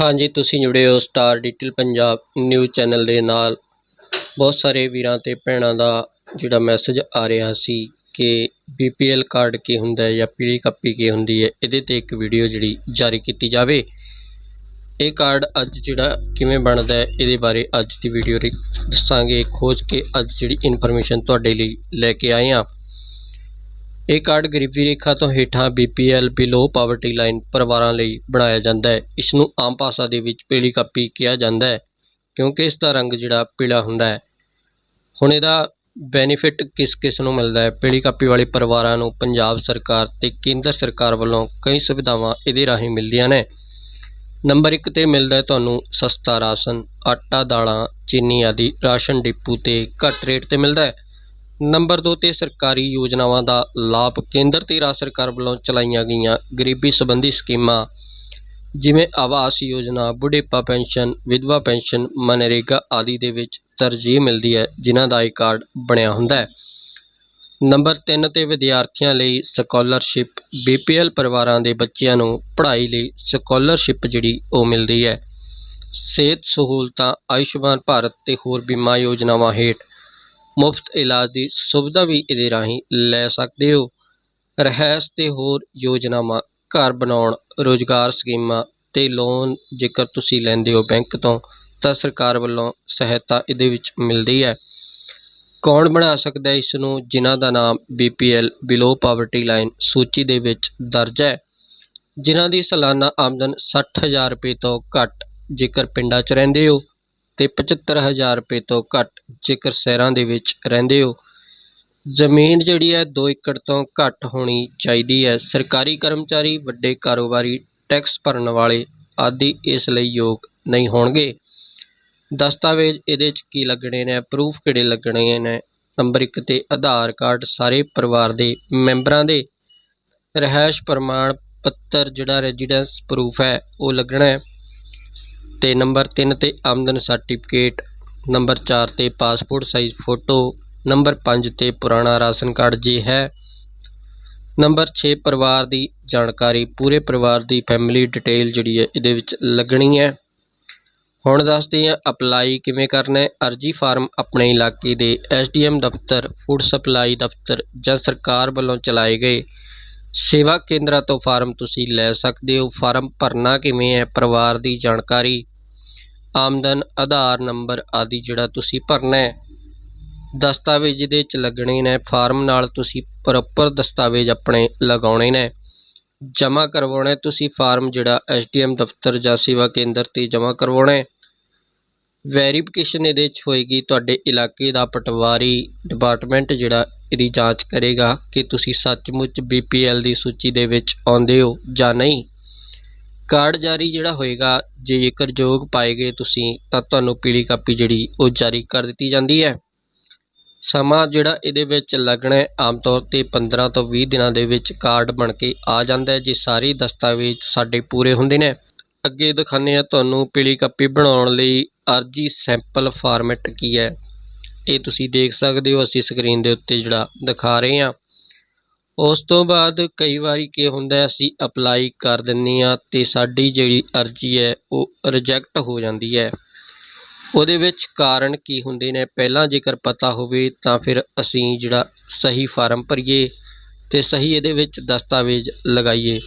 ਹਾਂਜੀ, ਤੁਸੀਂ ਜੁੜੇ ਹੋ star detail Punjab news channel ਦੇ ਨਾਲ। ਬਹੁਤ ਸਾਰੇ ਵੀਰਾਂ ਤੇ ਭੈਣਾਂ ਦਾ ਜਿਹੜਾ ਮੈਸੇਜ ਆ ਰਿਹਾ ਸੀ ਕਿ ਬੀਪੀਐਲ ਕਾਰਡ ਕੀ ਹੁੰਦਾ ਹੈ ਜਾਂ ਪੀਲੀ ਕਾਪੀ ਕੀ ਹੁੰਦੀ ਹੈ, ਇਹਦੇ ਤੇ ਇੱਕ ਵੀਡੀਓ ਜਿਹੜੀ ਜਾਰੀ ਕੀਤੀ ਜਾਵੇ। ਇਹ ਕਾਰਡ ਅੱਜ ਜਿਹੜਾ ਕਿਵੇਂ ਬਣਦਾ ਹੈ, ਇਹਦੇ ਬਾਰੇ ਅੱਜ ਦੀ ਵੀਡੀਓ ਵਿੱਚ ਦੱਸਾਂਗੇ। ਖੋਜ ਕੇ ਅੱਜ ਜਿਹੜੀ ਇਨਫੋਰਮੇਸ਼ਨ ਤੁਹਾਡੇ ਲਈ ਲੈ ਕੇ ਆਏ ਹਾਂ। ਇਹ ਕਾਰਡ ਗਰੀਬੀ ਰੇਖਾ ਤੋਂ ਹੇਠਾਂ ਬੀਪੀਐਲ ਬਿਲੋ ਪਾਵਰਟੀ ਲਾਈਨ ਪਰਿਵਾਰਾਂ ਲਈ ਬਣਾਇਆ ਜਾਂਦਾ ਹੈ। ਇਸ ਨੂੰ ਆਮ ਭਾਸ਼ਾ ਦੇ ਵਿੱਚ ਪੀਲੀ ਕਾਪੀ ਕਿਹਾ ਜਾਂਦਾ ਹੈ, ਕਿਉਂਕਿ ਇਸ ਦਾ ਰੰਗ ਜਿਹੜਾ ਪੀਲਾ ਹੁੰਦਾ ਹੈ। ਹੁਣ ਇਹਦਾ ਬੈਨੀਫਿਟ ਕਿਸ ਕਿਸ ਨੂੰ ਮਿਲਦਾ ਹੈ? ਪੀਲੀ ਕਾਪੀ ਵਾਲੇ ਪਰਿਵਾਰਾਂ ਨੂੰ ਪੰਜਾਬ ਸਰਕਾਰ ਤੇ ਕੇਂਦਰ ਸਰਕਾਰ ਵੱਲੋਂ ਕਈ ਸੁਵਿਧਾਵਾਂ ਇਹਦੇ ਰਾਹੀਂ ਮਿਲਦੀਆਂ ਨੇ। ਨੰਬਰ 1 ਤੇ ਮਿਲਦਾ ਹੈ ਤੁਹਾਨੂੰ ਸਸਤਾ ਰਾਸ਼ਨ, ਆਟਾ, ਦਾਲਾਂ, ਚੀਨੀ ਆਦਿ, ਰਾਸ਼ਨ ਡਿਪੂ ਤੇ ਘੱਟ ਰੇਟ ਤੇ ਮਿਲਦਾ ਹੈ। ਨੰਬਰ 2 ਤੇ ਸਰਕਾਰੀ ਯੋਜਨਾਵਾਂ ਦਾ ਲਾਭ ਕੇਂਦਰ ਤੇ ਰਾਜ ਸਰਕਾਰ ਵੱਲੋਂ ਚਲਾਈਆਂ ਗਈਆਂ ਗਰੀਬੀ ਸੰਬੰਧੀ ਸਕੀਮਾਂ, ਜਿਵੇਂ ਆਵਾਸ ਯੋਜਨਾ, ਬੁਢੇਪਾ ਪੈਨਸ਼ਨ, ਵਿਧਵਾ ਪੈਨਸ਼ਨ, ਮਨਰੇਗਾ ਆਦਿ ਦੇ ਵਿੱਚ ਤਰਜੀਹ ਮਿਲਦੀ ਹੈ, ਜਿਨ੍ਹਾਂ ਦਾ ਇਹ ਕਾਰਡ ਬਣਿਆ ਹੁੰਦਾ ਹੈ। ਨੰਬਰ 3 ਤੇ ਵਿਦਿਆਰਥੀਆਂ ਲਈ ਸਕਾਲਰਸ਼ਿਪ, ਬੀਪੀਐਲ ਪਰਿਵਾਰਾਂ ਦੇ ਬੱਚਿਆਂ ਨੂੰ ਪੜ੍ਹਾਈ ਲਈ ਸਕਾਲਰਸ਼ਿਪ ਜਿਹੜੀ ਉਹ ਮਿਲਦੀ ਹੈ। ਸਿਹਤ ਸਹੂਲਤਾਂ, ਆਯੁਸ਼ਮਾਨ ਭਾਰਤ ਤੇ ਹੋਰ ਬੀਮਾ ਯੋਜਨਾਵਾਂ ਹੇਠ ਮੁਫਤ ਇਲਾਜ ਦੀ ਸੁਵਿਧਾ ਵੀ ਇਹਦੇ ਰਾਹੀਂ ਲੈ ਸਕਦੇ ਹੋ। ਰਹਿਸ ਤੇ ਹੋਰ ਯੋਜਨਾਵਾਂ, ਘਰ ਬਣਾਉਣ, ਰੋਜ਼ਗਾਰ ਸਕੀਮਾਂ ਤੇ ਲੋਨ ਜੇਕਰ ਤੁਸੀਂ ਲੈਂਦੇ ਹੋ ਬੈਂਕ ਤੋਂ, ਤਾਂ ਸਰਕਾਰ ਵੱਲੋਂ ਸਹਾਇਤਾ ਇਹਦੇ ਵਿੱਚ ਮਿਲਦੀ ਹੈ। ਕੌਣ ਬਣਾ ਸਕਦਾ ਇਸ ਨੂੰ? ਜਿਨ੍ਹਾਂ ਦਾ ਨਾਮ ਬੀਪੀਐਲ ਬਿਲੋ ਪਾਵਰਟੀ ਲਾਈਨ ਸੂਚੀ ਦੇ ਵਿੱਚ ਦਰਜ ਹੈ। ਜਿਨ੍ਹਾਂ ਦੀ ਸਾਲਾਨਾ ਆਮਦਨ 60000 ਰੁਪਏ ਤੋਂ ਘੱਟ ਜੇਕਰ ਪਿੰਡਾਂ 'ਚ ਰਹਿੰਦੇ ਹੋ ਅਤੇ ਪਝੱਤਰ ਹਜ਼ਾਰ ਰੁਪਏ ਤੋਂ ਘੱਟ ਜੇਕਰ ਸ਼ਹਿਰਾਂ ਦੇ ਵਿੱਚ ਰਹਿੰਦੇ ਹੋ। ਜ਼ਮੀਨ ਜਿਹੜੀ ਹੈ 2 ਏਕੜ ਤੋਂ ਘੱਟ ਹੋਣੀ ਚਾਹੀਦੀ ਹੈ। ਸਰਕਾਰੀ ਕਰਮਚਾਰੀ, ਵੱਡੇ ਕਾਰੋਬਾਰੀ, ਟੈਕਸ ਭਰਨ ਵਾਲੇ ਆਦਿ ਇਸ ਲਈ ਯੋਗ ਨਹੀਂ ਹੋਣਗੇ। ਦਸਤਾਵੇਜ਼ ਇਹਦੇ 'ਚ ਕੀ ਲੱਗਣੇ ਨੇ ਪ੍ਰੂਫ ਕਿਹੜੇ ਲੱਗਣੇ ਨੇ? ਨੰਬਰ 1 ਤੇ ਆਧਾਰ ਕਾਰਡ ਸਾਰੇ ਪਰਿਵਾਰ ਦੇ ਮੈਂਬਰਾਂ ਦੇ। ਰਹਿائش ਪ੍ਰਮਾਣ ਪੱਤਰ ਜਿਹੜਾ ਰੈਜ਼ੀਡੈਂਸ ਪ੍ਰੂਫ ਹੈ, ਉਹ ਲੱਗਣਾ ਹੈ। ਤੇ ਨੰਬਰ 3 ਤੇ ਆਮਦਨ ਸਰਟੀਫਿਕੇਟ, ਨੰਬਰ 4 ਤੇ ਪਾਸਪੋਰਟ ਸਾਈਜ਼ ਫੋਟੋ, ਨੰਬਰ 5 ਤੇ ਪੁਰਾਣਾ ਰਾਸ਼ਨ ਕਾਰਡ ਜੇ ਹੈ। ਨੰਬਰ 6 ਪਰਿਵਾਰ ਦੀ ਜਾਣਕਾਰੀ, ਪੂਰੇ ਪਰਿਵਾਰ ਦੀ ਫੈਮਿਲੀ ਡਿਟੇਲ ਜਿਹੜੀ ਹੈ ਇਹਦੇ ਵਿੱਚ ਲੱਗਣੀ ਹੈ। ਹੁਣ ਦੱਸਦੇ ਹਾਂ ਅਪਲਾਈ ਕਿਵੇਂ ਕਰਨਾ ਹੈ। ਅਰਜੀ ਫਾਰਮ ਆਪਣੇ ਇਲਾਕੇ ਦੇ ਐਸਡੀਐਮ ਦਫ਼ਤਰ ਫੂਡ ਸਪਲਾਈ ਦਫ਼ਤਰ ਜਾਂ ਸਰਕਾਰ ਵੱਲੋਂ ਚਲਾਏ ਗਏ ਸੇਵਾ ਕੇਂਦਰਾਂ ਤੋਂ ਫਾਰਮ ਤੁਸੀਂ ਲੈ ਸਕਦੇ ਹੋ। ਫਾਰਮ ਭਰਨਾ ਕਿਵੇਂ ਹੈ, ਪਰਿਵਾਰ ਦੀ ਜਾਣਕਾਰੀ ਆਮਦਨ ਆਧਾਰ ਨੰਬਰ ਆਦਿ ਜਿਹੜਾ ਤੁਸੀਂ ਭਰਨਾ ਹੈ, ਦਸਤਾਵੇਜ਼ ਜਿਹਦੇ 'ਚ ਲੱਗਣੇ ਨੇ, ਫਾਰਮ ਨਾਲ ਤੁਸੀਂ ਪ੍ਰੋਪਰ ਦਸਤਾਵੇਜ਼ ਆਪਣੇ ਲਗਾਉਣੇ ਨੇ। ਜਮ੍ਹਾਂ ਕਰਵਾਉਣਾ ਤੁਸੀਂ ਫਾਰਮ ਜਿਹੜਾ ਐਸਡੀਐਮ ਦਫ਼ਤਰ ਜਾਂ ਸੇਵਾ ਕੇਂਦਰ ਤੇ ਜਮ੍ਹਾਂ ਕਰਵਾਉਣਾ ਵੈਰੀਫਿਕੇਸ਼ਨ ਇਹਦੇ 'ਚ ਹੋਏਗੀ, ਤੁਹਾਡੇ ਇਲਾਕੇ ਦਾ ਪਟਵਾਰੀ ਡਿਪਾਰਟਮੈਂਟ ਜਿਹੜਾ ਇਹਦੀ ਜਾਂਚ ਕਰੇਗਾ ਕਿ ਤੁਸੀਂ ਸੱਚਮੁੱਚ ਬੀਪੀਐਲ ਦੀ ਸੂਚੀ ਦੇ ਵਿੱਚ ਆਉਂਦੇ ਹੋ ਜਾਂ ਨਹੀਂ। ਕਾਰਡ ਜਾਰੀ ਜਿਹੜਾ ਹੋਏਗਾ, ਜੇ ਜੇਕਰ ਯੋਗ ਪਾਏ ਗਏ ਤੁਸੀਂ, ਤਾਂ ਤੁਹਾਨੂੰ ਪੀਲੀ ਕਾਪੀ ਜਿਹੜੀ, ਉਹ ਜਾਰੀ ਕਰ ਦਿੱਤੀ ਜਾਂਦੀ ਹੈ। ਸਮਾਂ ਜਿਹੜਾ ਇਹਦੇ ਵਿੱਚ ਲੱਗਣਾ ਹੈ, ਆਮ ਤੌਰ ਤੇ 15 ਤੋਂ 20 ਦਿਨਾਂ ਦੇ ਵਿੱਚ ਕਾਰਡ ਬਣ ਕੇ ਆ ਜਾਂਦਾ ਹੈ, ਜੇ ਸਾਰੇ ਦਸਤਾਵੇਜ਼ ਸਾਡੇ ਪੂਰੇ ਹੁੰਦੇ ਨੇ। ਅੱਗੇ ਦਿਖਾਉਂਦੇ ਆ ਤੁਹਾਨੂੰ ਪੀਲੀ ਕਾਪੀ ਬਣਾਉਣ ਲਈ ਅਰਜੀ ਸੈਂਪਲ ਫਾਰਮੈਟ ਕੀ ਹੈ। ਇਹ ਤੁਸੀਂ ਦੇਖ ਸਕਦੇ ਹੋ, ਅਸੀਂ ਸਕਰੀਨ ਦੇ ਉੱਤੇ ਜਿਹੜਾ ਦਿਖਾ ਰਹੇ ਹਾਂ। ਉਸ ਤੋਂ ਬਾਅਦ ਕਈ ਵਾਰੀ ਕੀ ਹੁੰਦਾ ਅਸੀਂ ਅਪਲਾਈ ਕਰ ਦਿੰਦੇ ਹਾਂ ਅਤੇ ਸਾਡੀ ਜਿਹੜੀ ਅਰਜੀ ਹੈ, ਉਹ ਰਿਜੈਕਟ ਹੋ ਜਾਂਦੀ ਹੈ। ਉਹਦੇ ਵਿੱਚ ਕਾਰਨ ਕੀ ਹੁੰਦੇ ਨੇ? ਪਹਿਲਾਂ ਜੇਕਰ ਪਤਾ ਹੋਵੇ ਤਾਂ ਫਿਰ ਅਸੀਂ ਜਿਹੜਾ ਸਹੀ ਫਾਰਮ ਭਰੀਏ ਤੇ ਸਹੀ ਇਹਦੇ ਵਿੱਚ ਦਸਤਾਵੇਜ਼ ਲਗਾਈਏ।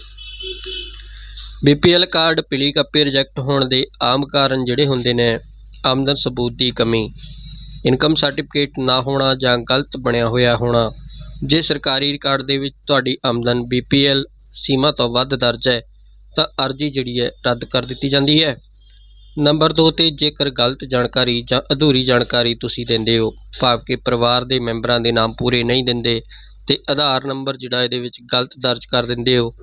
ਬੀਪੀਐਲ ਕਾਰਡ ਪੀਲੀ ਕਾਪੀ ਰਿਜੈਕਟ ਹੋਣ ਦੇ ਆਮ ਕਾਰਨ ਜਿਹੜੇ ਹੁੰਦੇ ਨੇ, ਆਮਦਨ ਸਬੂਤ ਦੀ ਕਮੀ ਇਨਕਮ ਸਰਟੀਫਿਕੇਟ ਨਾ ਹੋਣਾ ਜਾਂ ਗਲਤ ਬਣਿਆ ਹੋਇਆ ਹੋਣਾ ਜੇ ਸਰਕਾਰੀ ਰਿਕਾਰਡ ਦੇ ਵਿੱਚ ਤੁਹਾਡੀ ਆਮਦਨ ਬੀਪੀਐਲ ਸੀਮਾ ਤੋਂ ਵੱਧ ਦਰਜ ਹੈ, ਤਾਂ ਅਰਜੀ ਜਿਹੜੀ ਹੈ ਰੱਦ ਕਰ ਦਿੱਤੀ ਜਾਂਦੀ ਹੈ। ਨੰਬਰ 2 ਤੇ ਜੇਕਰ ਗਲਤ ਜਾਣਕਾਰੀ ਜਾਂ ਅਧੂਰੀ ਜਾਣਕਾਰੀ ਤੁਸੀਂ ਦਿੰਦੇ ਹੋ, ਭਾਵ ਕਿ ਪਰਿਵਾਰ ਦੇ ਮੈਂਬਰਾਂ ਦੇ ਨਾਮ ਪੂਰੇ ਨਹੀਂ ਦਿੰਦੇ, ਤੇ ਆਧਾਰ ਨੰਬਰ ਜਿਹੜਾ ਇਹਦੇ ਵਿੱਚ ਗਲਤ ਦਰਜ ਕਰ ਦਿੰਦੇ ਹੋ,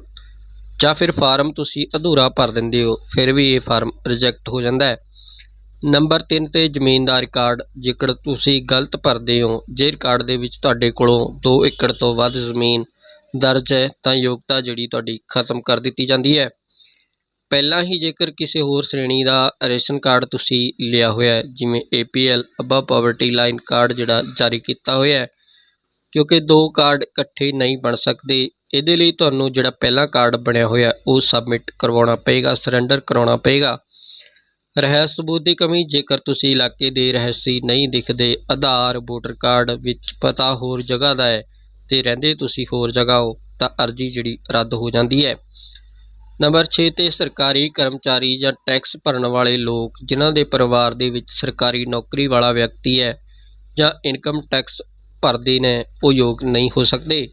ਜਾਂ ਫਿਰ ਫਾਰਮ ਤੁਸੀਂ ਅਧੂਰਾ ਭਰ ਦਿੰਦੇ ਹੋ, ਫਿਰ ਵੀ ਇਹ ਫਾਰਮ ਰਿਜੈਕਟ ਹੋ ਜਾਂਦਾ ਹੈ। ਨੰਬਰ 3 ਤੇ ਜ਼ਮੀਨ ਦਾ ਰਿਕਾਰਡ ਜੇਕਰ ਤੁਸੀਂ ਗਲਤ ਭਰਦੇ ਹੋ ਜੇ ਰਿਕਾਰਡ ਦੇ ਵਿੱਚ ਤੁਹਾਡੇ ਕੋਲੋਂ 2 ਏਕੜ ਤੋਂ ਵੱਧ ਜ਼ਮੀਨ ਦਰਜ ਹੈ, ਤਾਂ ਯੋਗਤਾ ਜਿਹੜੀ ਤੁਹਾਡੀ ਖਤਮ ਕਰ ਦਿੱਤੀ ਜਾਂਦੀ ਹੈ। ਪਹਿਲਾਂ ਹੀ ਜੇਕਰ ਕਿਸੇ ਹੋਰ ਸ਼੍ਰੇਣੀ ਦਾ ਰੇਸ਼ਨ ਕਾਰਡ ਤੁਸੀਂ ਲਿਆ ਹੋਇਆ ਹੈ, ਜਿਵੇਂ APL above poverty line card ਜਿਹੜਾ ਜਾਰੀ ਕੀਤਾ ਹੋਇਆ ਹੈ, ਕਿਉਂਕਿ ਦੋ ਕਾਰਡ ਇਕੱਠੇ ਨਹੀਂ ਬਣ ਸਕਦੇ, ਇਹਦੇ ਲਈ ਤੁਹਾਨੂੰ ਜਿਹੜਾ ਪਹਿਲਾ ਕਾਰਡ ਬਣਿਆ ਹੋਇਆ, ਉਹ ਸਬਮਿਟ ਕਰਵਾਉਣਾ ਪਏਗਾ ਸਰੈਂਡਰ ਕਰਾਉਣਾ ਪਏਗਾ। ਰਹਿਸ ਸਬੂਤ ਦੀ ਕਮੀ, ਜੇਕਰ ਤੁਸੀਂ ਇਲਾਕੇ ਦੇ ਰਹਿਸੀ ਨਹੀਂ ਦਿਖਦੇ, ਆਧਾਰ, ਵੋਟਰ ਕਾਰਡ ਵਿੱਚ ਪਤਾ ਹੋਰ ਜਗ੍ਹਾ ਦਾ ਹੈ ਤੇ ਰਹਿੰਦੇ ਤੁਸੀਂ ਹੋਰ ਜਗ੍ਹਾ ਹੋ, ਤਾਂ ਅਰਜ਼ੀ ਜਿਹੜੀ ਰੱਦ ਹੋ ਜਾਂਦੀ ਹੈ। ਨੰਬਰ 6 ਤੇ ਸਰਕਾਰੀ ਕਰਮਚਾਰੀ ਜਾਂ ਟੈਕਸ ਭਰਨ ਵਾਲੇ ਲੋਕ, ਜਿਨ੍ਹਾਂ ਦੇ ਪਰਿਵਾਰ ਦੇ ਵਿੱਚ ਸਰਕਾਰੀ ਨੌਕਰੀ ਵਾਲਾ ਵਿਅਕਤੀ ਹੈ ਜਾਂ ਇਨਕਮ ਟੈਕਸ ਭਰਦੇ ਨੇ, ਉਹ ਯੋਗ ਨਹੀਂ ਹੋ ਸਕਦੇ।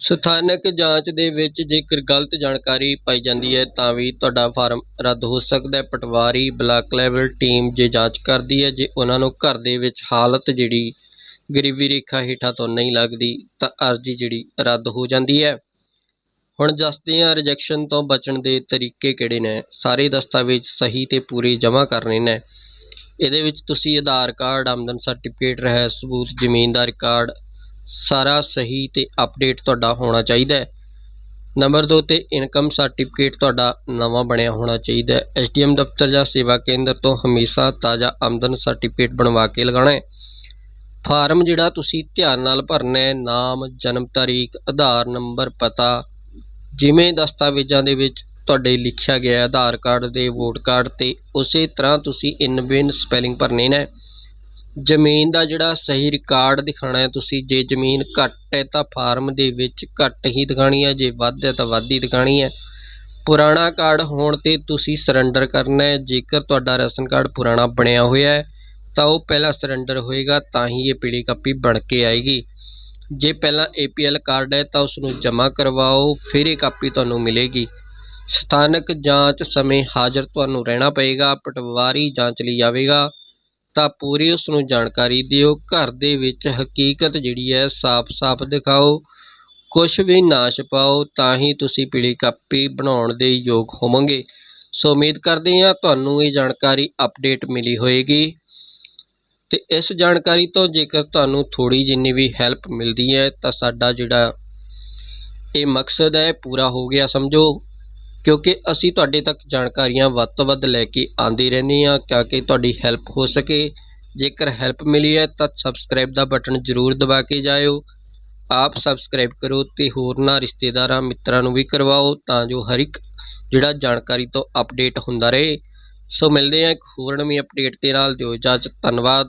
ਸਥਾਨਕ ਜਾਂਚ ਦੇ ਵਿੱਚ ਜੇਕਰ ਗਲਤ ਜਾਣਕਾਰੀ ਪਾਈ ਜਾਂਦੀ ਹੈ, ਤਾਂ ਵੀ ਤੁਹਾਡਾ ਫਾਰਮ ਰੱਦ ਹੋ ਸਕਦਾ ਹੈ। ਪਟਵਾਰੀ ਬਲਾਕ ਲੈਵਲ ਟੀਮ ਜੇ ਜਾਂਚ ਕਰਦੀ ਹੈ, ਜੇ ਉਹਨਾਂ ਨੂੰ ਘਰ ਦੇ ਵਿੱਚ ਹਾਲਤ ਜਿਹੜੀ ਗਰੀਬੀ ਰੇਖਾ ਹੇਠਾਂ ਤੋਂ ਨਹੀਂ ਲੱਗਦੀ, ਤਾਂ ਅਰਜ਼ੀ ਜਿਹੜੀ ਰੱਦ ਹੋ ਜਾਂਦੀ ਹੈ। ਹੁਣ ਦੱਸਦੇ ਹਾਂ ਰਿਜੈਕਸ਼ਨ ਤੋਂ ਬਚਣ ਦੇ ਤਰੀਕੇ ਕਿਹੜੇ ਨੇ? ਸਾਰੇ ਦਸਤਾਵੇਜ਼ ਸਹੀ ਤੇ ਪੂਰੇ ਜਮ੍ਹਾਂ ਕਰਨੇ ਨੇ। ਇਹਦੇ ਵਿੱਚ ਤੁਸੀਂ ਆਧਾਰ ਕਾਰਡ, ਆਮਦਨ ਸਰਟੀਫਿਕੇਟ ਰਹਿ ਸਬੂਤ ਜ਼ਮੀਨ ਦਾ ਰਿਕਾਰਡ ਸਾਰਾ ਸਹੀ ਤੇ ਅਪਡੇਟ ਤੁਹਾਡਾ ਹੋਣਾ ਚਾਹੀਦਾ ਹੈ। ਨੰਬਰ 2 ਤੇ ਇਨਕਮ ਸਰਟੀਫਿਕੇਟ ਤੁਹਾਡਾ ਨਵਾਂ ਬਣਿਆ ਹੋਣਾ ਚਾਹੀਦਾ ਹੈ। ਐਸਡੀਐਮ ਦਫ਼ਤਰ ਜਾਂ ਸੇਵਾ ਕੇਂਦਰ ਤੋਂ ਹਮੇਸ਼ਾ ਤਾਜ਼ਾ ਆਮਦਨ ਸਰਟੀਫਿਕੇਟ ਬਣਵਾ ਕੇ ਲਗਾਉਣਾ ਹੈ। ਫਾਰਮ ਜਿਹੜਾ ਤੁਸੀਂ ਧਿਆਨ ਨਾਲ ਭਰਨਾ ਹੈ, ਨਾਮ, ਜਨਮ ਤਾਰੀਖ, ਆਧਾਰ ਨੰਬਰ, ਪਤਾ, ਜਿਵੇਂ ਦਸਤਾਵੇਜ਼ਾਂ ਦੇ ਵਿੱਚ ਤੁਹਾਡੇ ਲਿਖਿਆ ਗਿਆ ਆਧਾਰ ਕਾਰਡ ਦੇ ਵੋਟ ਕਾਰਡ ਤੇ, ਉਸੇ ਤਰ੍ਹਾਂ ਤੁਸੀਂ ਇਨ ਬਿਨ ਸਪੈਲਿੰਗ ਭਰਨੇ ਨੇ। ਜ਼ਮੀਨ ਦਾ ਜਿਹੜਾ ਸਹੀ ਰਿਕਾਰਡ ਦਿਖਾਉਣਾ ਹੈ ਤੁਸੀਂ, ਜੇ ਜ਼ਮੀਨ ਘੱਟ ਹੈ ਤਾਂ ਫਾਰਮ ਦੇ ਵਿੱਚ ਘੱਟ ਹੀ ਦਿਖਾਣੀ ਹੈ, ਜੇ ਵੱਧ ਹੈ ਤਾਂ ਵੱਧ ਹੀ ਦਿਖਾਣੀ ਹੈ। ਪੁਰਾਣਾ ਕਾਰਡ ਹੋਣ ਤੇ ਤੁਸੀਂ ਸਰੈਂਡਰ ਕਰਨਾ ਹੈ, ਜੇਕਰ ਤੁਹਾਡਾ ਰਾਸ਼ਨ ਕਾਰਡ ਪੁਰਾਣਾ ਬਣਿਆ ਹੋਇਆ ਹੈ, ਤਾਂ ਉਹ ਪਹਿਲਾਂ ਸਰੈਂਡਰ ਹੋਏਗਾ, ਤਾਂ ਹੀ ਇਹ ਪੀਲੀ ਕਾਪੀ ਬਣ ਕੇ ਆਏਗੀ। ਜੇ ਪਹਿਲਾਂ ਏਪੀਐਲ ਕਾਰਡ ਹੈ ਤਾਂ ਉਸ ਨੂੰ ਜਮ੍ਹਾਂ ਕਰਵਾਓ, ਫਿਰ ਇਹ ਕਾਪੀ ਤੁਹਾਨੂੰ ਮਿਲੇਗੀ। ਸਥਾਨਕ ਜਾਂਚ ਸਮੇਂ ਹਾਜ਼ਰ ਤੁਹਾਨੂੰ ਰਹਿਣਾ ਪਏਗਾ, ਪਟਵਾਰੀ ਜਾਂਚ ਲਈ ਆਵੇਗਾ। ਤਾਂ ਪੂਰੀ ਉਸ ਨੂੰ ਜਾਣਕਾਰੀ ਦਿਓ। ਘਰ ਦੇ ਵਿੱਚ ਹਕੀਕਤ ਜਿਹੜੀ ਹੈ, ਸਾਫ਼-ਸਾਫ਼ ਦਿਖਾਓ। ਕੁਝ ਵੀ ਨਾ ਛਪਾਓ ਤਾਂ ਹੀ ਤੁਸੀਂ ਪੀਲੀ ਕਾਪੀ ਬਣਾਉਣ ਦੇ ਯੋਗ ਹੋਵੋਗੇ। ਸੋ ਉਮੀਦ ਕਰਦੇ ਹਾਂ ਤੁਹਾਨੂੰ ਇਹ ਜਾਣਕਾਰੀ ਅਪਡੇਟ ਮਿਲੀ ਹੋਏਗੀ। ਤੇ ਇਸ ਜਾਣਕਾਰੀ ਤੋਂ ਜੇਕਰ ਤੁਹਾਨੂੰ ਥੋੜੀ ਜਿੰਨੀ ਵੀ ਹੈਲਪ ਮਿਲਦੀ ਹੈ, ਤਾਂ ਸਾਡਾ ਜਿਹੜਾ ਇਹ ਮਕਸਦ ਹੈ, ਪੂਰਾ ਹੋ ਗਿਆ ਸਮਝੋ। ਕਿਉਂਕਿ ਅਸੀਂ ਤੁਹਾਡੇ ਤੱਕ ਜਾਣਕਾਰੀਆਂ ਵੱਧ ਤੋਂ ਵੱਧ ਲੈ ਕੇ ਆਂਦੇ ਰਹਿੰਦੇ ਹਾਂ, ਤਾਂ ਕਿ ਤੁਹਾਡੀ ਹੈਲਪ ਹੋ ਸਕੇ। ਜੇਕਰ ਹੈਲਪ ਮਿਲੀ ਹੈ, ਤਾਂ ਸਬਸਕ੍ਰਾਈਬ ਦਾ ਬਟਨ ਜ਼ਰੂਰ ਦਬਾ ਕੇ ਜਾਇਓ। ਆਪ ਸਬਸਕ੍ਰਾਈਬ ਕਰੋ ਤੇ ਹੋਰਨਾਂ ਰਿਸ਼ਤੇਦਾਰਾਂ, ਮਿੱਤਰਾਂ ਨੂੰ ਵੀ ਕਰਵਾਓ, ਤਾਂ ਜੋ ਹਰ ਇੱਕ ਜਿਹੜਾ ਜਾਣਕਾਰੀ ਤੋਂ ਅਪਡੇਟ ਹੁੰਦਾ ਰਹੇ। ਸੋ ਮਿਲਦੇ ਹਾਂ ਇੱਕ ਹੋਰ ਨਵੀਂ ਅਪਡੇਟ ਦੇ ਨਾਲ। ਦਿਓ ਇਜਾਜ਼ਤ, ਧੰਨਵਾਦ।